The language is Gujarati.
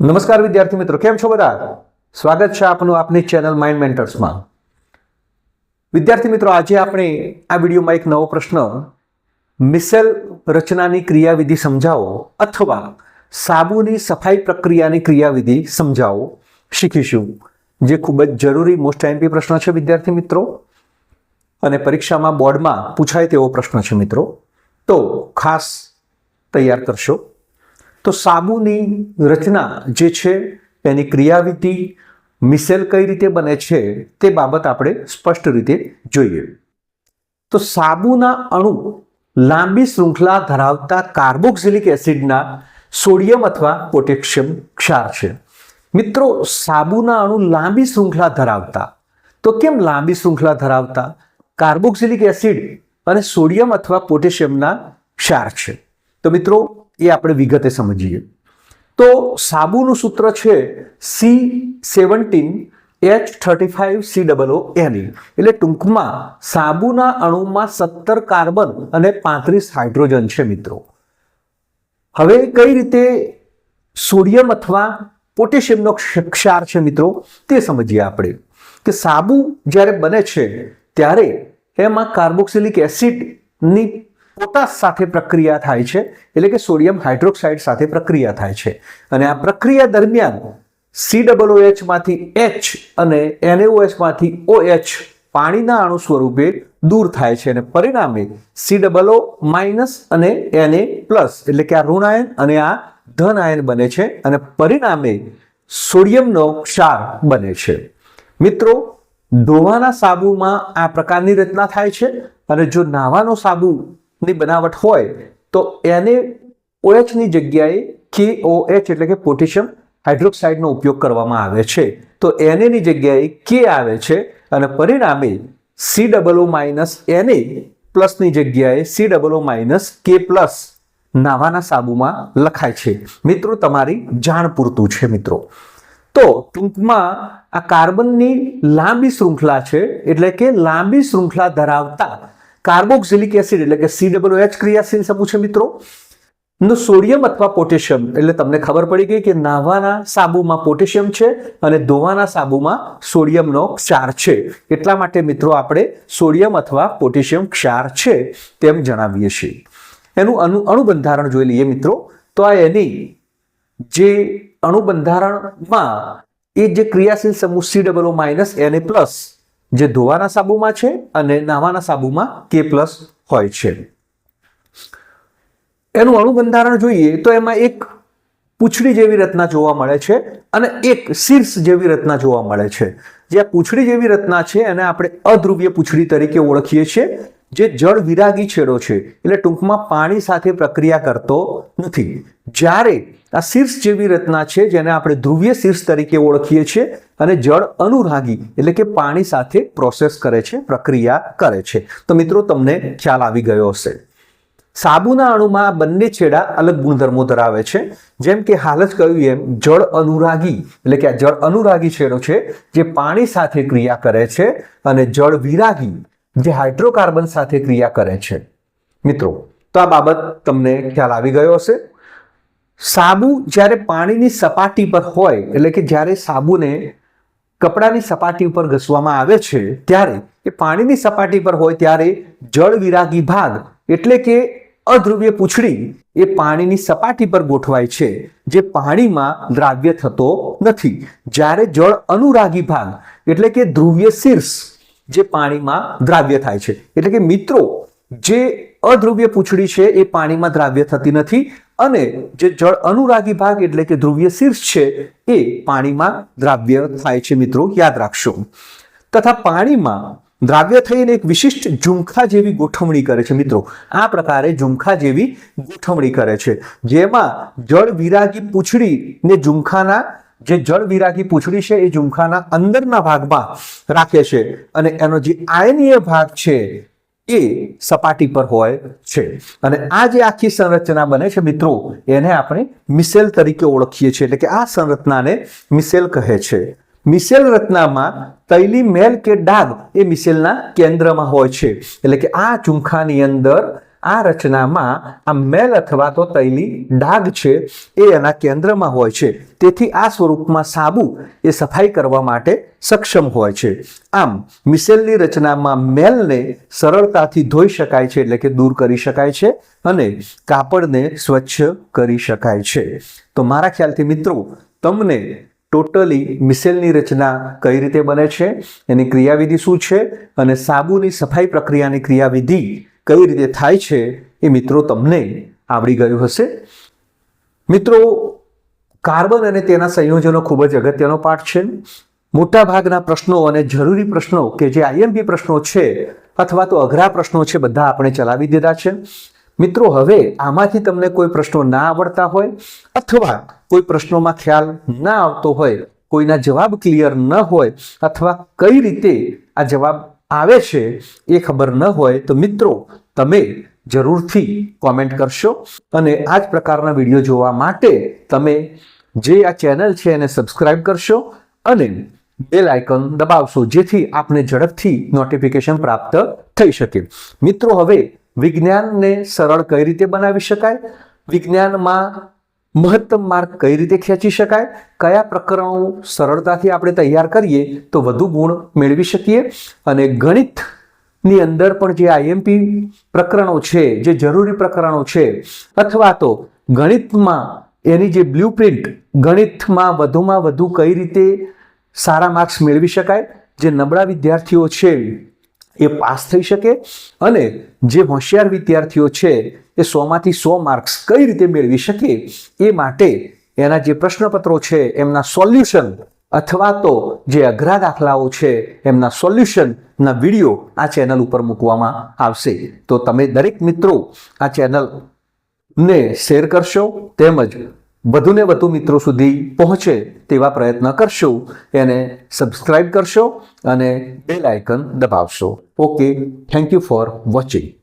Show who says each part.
Speaker 1: નમસ્કાર વિદ્યાર્થી મિત્રો, કેમ છો બધા? સ્વાગત છે આપનું આપની ચેનલ માઇન્ડ મેન્ટર્સમાં વિદ્યાર્થી મિત્રો, આજે આપણે આ વિડીયોમાં એક નવો પ્રશ્ન, મિસેલ રચનાની ક્રિયાવિધિ સમજાવો અથવા સાબુની સફાઈ પ્રક્રિયાની ક્રિયાવિધિ સમજાવો શીખીશું. જે ખૂબ જ જરૂરી મોસ્ટ એમપી પ્રશ્ન છે વિદ્યાર્થી મિત્રો. અને પરીક્ષામાં બોર્ડમાં પૂછાય તેવો પ્રશ્ન છે મિત્રો. તો ખાસ તૈયાર કરશો. તો સાબુની રચના જે છે, તેની ક્રિયાવિધિ મિસેલ કઈ રીતે બને છે, તે બાબત આપણે સ્પષ્ટ રીતે જોઈએ. તો સાબુના અણુ લાંબી શૃંખલા ધરાવતા કાર્બોક્સિલિક એસિડના સોડિયમ અથવા પોટેશિયમ ક્ષાર છે. મિત્રો, સાબુના અણુ લાંબી શૃંખલા ધરાવતા. તો કેમ લાંબી શૃંખલા ધરાવતા? કાર્બોક્સિલિક એસિડ અને સોડિયમ અથવા પોટેશિયમના ક્ષાર છે. તો મિત્રો એ આપણે વિગતે સમજીએ. તો સાબુનું સૂત્ર છે C seventeen H thirty five C double O એની એટલે ટૂંકમાં સાબુના અણુમાં સત્તર કાર્બન અને પાંત્રીસ હાઇડ્રોજન છે મિત્રો. હવે કઈ રીતે સોડિયમ અથવા પોટેશિયમનો ક્ષ- ક્ષાર છે મિત્રો? તે સમજીએ આપણે. કે સાબુ જ્યારે બને છે, ત્યારે એમાં કાર્બોક્સિલિક એસિડની પોટાશ સાથે પ્રક્રિયા થાય છે, એટલે કે સોડિયમ હાઇડ્રોક્સાઇડ સાથે પ્રક્રિયા થાય છે. અને આ પ્રક્રિયા દરમિયાન સી ડબલમાંથી એચ અને એનએઓએચમાંથી ઓએચ પાણીના અણુ સ્વરૂપે દૂર થાય છે અને પરિણામે સી ડબલ માઇનસ અને એનએ પ્લસ, એટલે કે આ ઋણ આયન અને આ ધન આયન બને છે અને પરિણામે સોડિયમનો ક્ષાર બને છે. મિત્રો ધોવાના સાબુમાં આ પ્રકારની રચના થાય છે અને જો નાવાનો સાબુની બનાવટ હોય તો એને ઓએચની જગ્યાએ કે ઓએચ એટલે કે પોટેશિયમ હાઇડ્રોક્સાઇડનો ઉપયોગ કરવામાં આવે છે. તો એનેની જગ્યાએ કે આવે છે અને પરિણામે સી ડબલ માઇનસ એને પ્લસની જગ્યાએ C double minus K plus નાવાના સાબુમાં લખાય છે. મિત્રો, તમારી જાણ પૂરતું છે, મિત્રો. તો ટૂંકમાં આ કાર્બનની લાંબી શૃંખલા છે, એટલે કે લાંબી શૃંખલા ધરાવતા કાર્બોક્સિલિક એસિડ એટલે કે સી ડબલ એચ ક્રિયાશીલ સમૂહ છે મિત્રો. નો સોડિયમ અથવા પોટેશિયમ, એટલે તમને ખબર પડી ગઈ કે નાહવાના સાબુમાં પોટેશિયમ છે અને ધોવાના સાબુમાં સોડિયમનો ક્ષાર છે. એટલા માટે મિત્રો આપણે સોડિયમ અથવા પોટેશિયમ ક્ષાર છે તેમ જણાવીએ છીએ. એનું અણુ અણુબંધારણ જોઈ લઈએ મિત્રો. તો આ એની જે અણુબંધારણમાં એ જે ક્રિયાશીલ સમૂહ C double O minus N A plus જે ધોવાના સાબુમાં છે અને નાહવાના સાબુમાં કે પ્લસ હોય છે. એનું અણુબંધારણ જોઈએ તો એમાં એક પૂંછડી જેવી રચના જોવા મળે છે અને એક શીર્ષ જેવી રચના જોવા મળે છે. જે આ પૂંછડી જેવી રચના છે એને આપણે અધ્રુવીય પૂંછડી તરીકે ઓળખીએ છીએ. જે જળ વિરાગી છેડો છે, એટલે ટૂંકમાં પાણી સાથે પ્રક્રિયા કરતો નથી. જ્યારે આ શીર્ષ જેવી રચના છે, જેને આપણે ધ્રુવીય શીર્ષ તરીકે ઓળખીએ છીએ, અને જળ અનુરાગી, એટલે કે પાણી સાથે પ્રોસેસ કરે છે, પ્રક્રિયા કરે છે. તો મિત્રો, તમને ખ્યાલ આવી ગયો હશે. સાબુના અણુમાં બંને છેડા અલગ ગુણધર્મો ધરાવે છે. જેમ કે હાલ જ કહ્યું એમ, જળ અનુરાગી, એટલે કે આ જળ અનુરાગી છેડો છે, જે પાણી સાથે ક્રિયા કરે છે, અને જળ વિરાગી જે હાઇડ્રોકાર્બન સાથે ક્રિયા કરે છે. મિત્રો, તો આ બાબત તમને ખ્યાલ આવી ગયો હશે. સાબુ જ્યારે પાણીની સપાટી પર હોય, એટલે કે જ્યારે સાબુને કપડાની સપાટી ઉપર ઘસવામાં આવે છે, ત્યારે એ પાણીની સપાટી પર હોય ત્યારે જળ વિરાગી ભાગ, એટલે કે અધ્રુવીય પૂંછડી, એ પાણીની સપાટી પર ગોઠવાય છે, જે પાણીમાં દ્રાવ્ય થતો નથી. જ્યારે જળ અનુરાગી ભાગ, એટલે કે ધ્રુવીય શીર્ષ જે પાણીમાં દ્રાવ્ય થાય છે. એટલે કે મિત્રો, જે અધ્રુવ્ય પૂંછડી છે એ પાણીમાં દ્રાવ્ય થતી નથી અને જે જળ અનુરાગી ભાગ એટલે કે ધ્રુવ્ય શીર્ષ છે એ પાણીમાં દ્રાવ્ય થાય છે મિત્રો. યાદ રાખશો. તથા પાણીમાં દ્રાવ્ય થઈને એક વિશિષ્ટ ઝુમખા જેવી ગોઠવણી કરે છે મિત્રો. આ પ્રકારે ઝુમખા જેવી ગોઠવણી કરે છે. જેમાં જળ વિરાગી પૂંછડીને ઝુમખાના જે જળ વિરાગી પૂંછડી છે, એ ઝુમખાના અંદરના ભાગમાં રાખે છે અને એનો જે આયનીય ભાગ છે, એ સપાટી પર હોય છે. અને આ જે આખી સંરચના બને છે મિત્રો, એને આપણે મિસેલ તરીકે ઓળખીએ છીએ. એટલે કે આ સંરચનાને મિસેલ કહે છે. મિસેલ રચનામાં તૈલી મેલ કે ડાઘ એ મિસેલના કેન્દ્રમાં હોય છે. એટલે કે આ ચુંખાની અંદર આ રચનામાં આ મેલ અથવા તો તૈલી ડાઘ છે એ એના કેન્દ્રમાં હોય છે. તેથી આ સ્વરૂપમાં સાબુ એ સફાઈ કરવા માટે સક્ષમ હોય છે. આમ, મિસેલની રચનામાં મેલને સરળતાથી ધોઈ શકાય છે એટલે કે દૂર કરી શકાય છે અને કાપડને સ્વચ્છ કરી શકાય છે. તો મારા ખ્યાલથી મિત્રો, તમને ટોટલી મિસેલની રચના કઈ રીતે બને છે? એની ક્રિયાવિધિ શું છે? અને સાબુની સફાઈ પ્રક્રિયાની ક્રિયાવિધિ કઈ રીતે થાય છે એ મિત્રો તમને આવડી ગયું હશે. મિત્રો, કાર્બન અને તેના સંયોજનો ખૂબ જ અગત્યનો પાઠ છે. મોટા ભાગના પ્રશ્નો અને જરૂરી પ્રશ્નો કે જે આઈએમપી પ્રશ્નો છે અથવા તો અઘરા પ્રશ્નો છે, બધા આપણે ચલાવી દીધા છે. મિત્રો, હવે આમાંથી તમને કોઈ પ્રશ્નો ના આવડતા હોય અથવા કોઈ પ્રશ્નોમાં ખ્યાલ ના આવતો હોય, કોઈના જવાબ ક્લિયર ન હોય અથવા કઈ રીતે આ જવાબ આવે છે એ ખબર ન હોય તો મિત્રો, તમે જરૂરથી કોમેન્ટ કરશો. અને આ જ પ્રકારના વીડિયો જોવા માટે તમે જે આ ચેનલ છે એને સબસ્ક્રાઇબ કરશો અને બેલ આઇકન દબાવશો, જેથી આપને ઝડપથી નોટિફિકેશન પ્રાપ્ત થઈ શકે. મિત્રો, હવે વિજ્ઞાનને સરળ કઈ રીતે બનાવી શકાય? વિજ્ઞાનમાં મહત્તમ માર્ક કઈ રીતે ખેંચી શકાય? કયા પ્રકરણો સરળતાથી આપણે તૈયાર કરીએ તો વધુ ગુણ મેળવી શકીએ? અને ગણિતની અંદર પણ જે આઈએમપી પ્રકરણો છે, જે જરૂરી પ્રકરણો છે, અથવા તો ગણિતમાં એની જે બ્લુ ગણિતમાં વધુમાં વધુ કઈ રીતે સારા માર્ક્સ મેળવી શકાય? જે નબળા વિદ્યાર્થીઓ છે એ પાસ થઈ શકે અને જે હોશિયાર વિદ્યાર્થીઓ છે એ સોમાંથી સો માર્ક્સ કઈ રીતે મેળવી શકે એ માટે એના જે પ્રશ્નપત્રો છે, એમના સોલ્યુશન અથવા તો જે અઘરા દાખલાઓ છે, એમના સોલ્યુશનના વીડિયો આ ચેનલ ઉપર મૂકવામાં આવશે. તો તમે દરેક મિત્રો આ ચેનલને શેર કરશો તેમજ વધુને વધુ મિત્રો સુધી પહોંચે તેવા પ્રયત્ન કરશો. એને સબસ્ક્રાઈબ કરશો અને bell icon દબાવશો. Okay thank you for watching